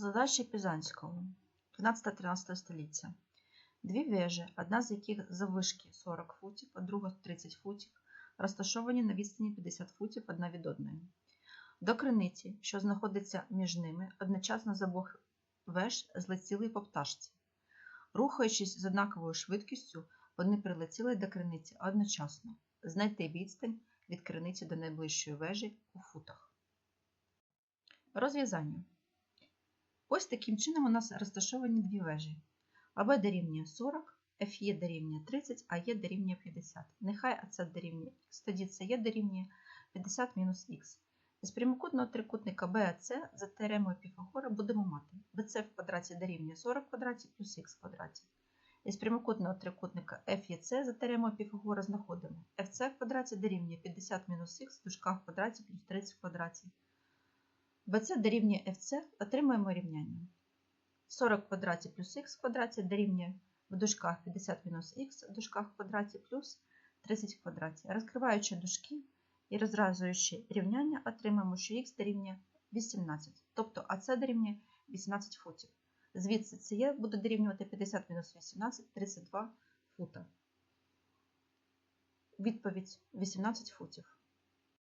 Задача Пізанського 12-13 століття. Дві вежі, одна з яких заввишки 40 футів, а друга 30 футів, розташовані на відстані 50 футів одна від одної. До криниці, що знаходиться між ними, одночасно з обох веж злетіли по пташці. Рухаючись з однаковою швидкістю, вони прилетіли до криниці одночасно. Знайти відстань від криниці до найближчої вежі у футах. Розв'язання. Ось таким чином у нас розташовані дві вежі. АБ дорівнює 40, ФЕ дорівнює 30, а Е дорівнює 50. Нехай АЦ дорівнює Х, тоді СЕ дорівнює 50 мінус Х. Із прямокутного трикутника BAC за теоремою Піфагора будемо мати BC в квадраті дорівнює 40 в квадраті плюс Х в квадраті. Із прямокутного трикутника FEC за теоремою Піфагора знаходимо FC в квадраті дорівнює 50 мінус Х в дужках в квадраті плюс 30 в квадраті. BC дорівнює FC, отримаємо рівняння. 40 в квадраті плюс х в квадраті дорівнює в дужках 50 мінус х в дужках в квадраті плюс 30 в квадраті. Розкриваючи дужки і розв'язуючи рівняння, отримаємо, що х дорівнює 18, тобто АЦ дорівнює 18 футів. Звідси це буде дорівнювати 50 мінус 18 32 фута. Відповідь 18 футів.